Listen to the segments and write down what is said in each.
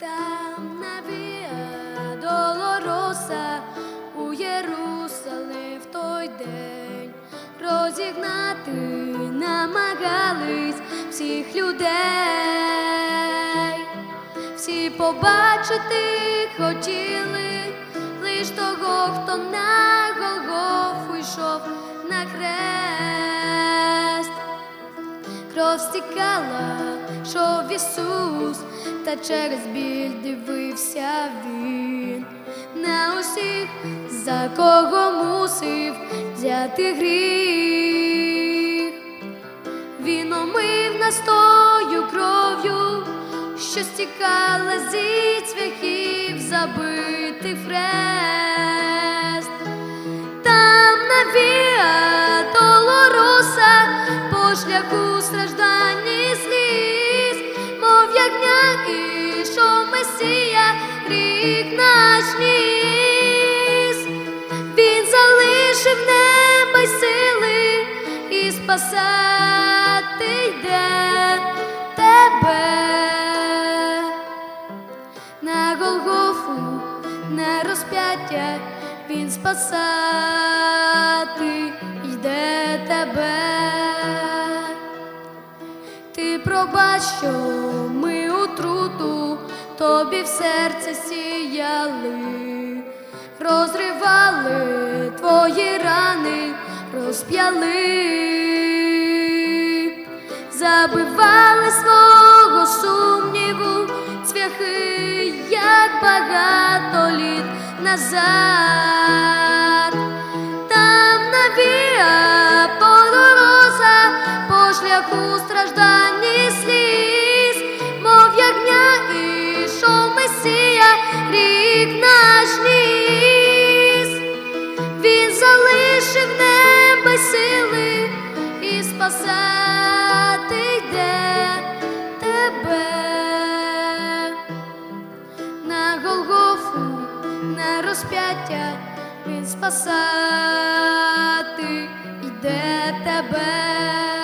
Там Віа Долороса у Єрусалим в той день розігнати намагались всіх людей, всі побачити хотіли лиш того, хто на Голгофу йшов на хрест. Кров стікала, йшов Ісус, та через біль дивився він на усіх, за кого мусив взяти гріх. Він омив нас тою кров'ю, що стікала зі цвяхів забитий хрест. Там на ішов рік наш ніс. Він залишив небо й сили і спасати йде тебе на Голгофу, на розп'яття він спасати йде тебе. Ти пробач, що тобі в серце сіяли, розривали твої рани, розп'яли забивали свого сумніву, цвяхи, як багато літ назад. Там на Віа Долороса по шляху страждань розп'яття він спасати йде тебе.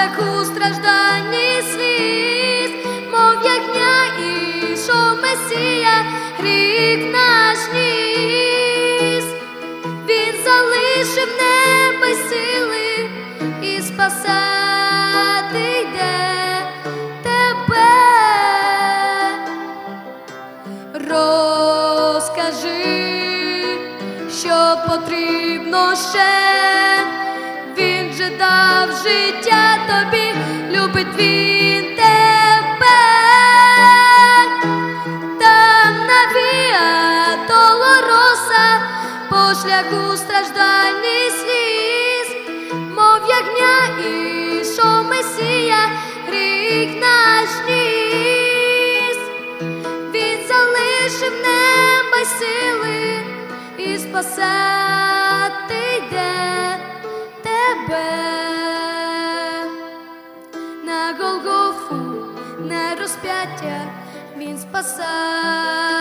По шляху страждань і сліз, мов ягня ішов Месія, гріх наш ніс. Він залишив небо сили і спасати йде тебе. Розкажи, що потрібно ще. Він же дав життя тобі, любить він тебе. Там на Віа Долороса по шляху страждань і сліз, мов ягня ішов Месія, рік наш ніс. Він залишив небо сили і спасати caminhos passados.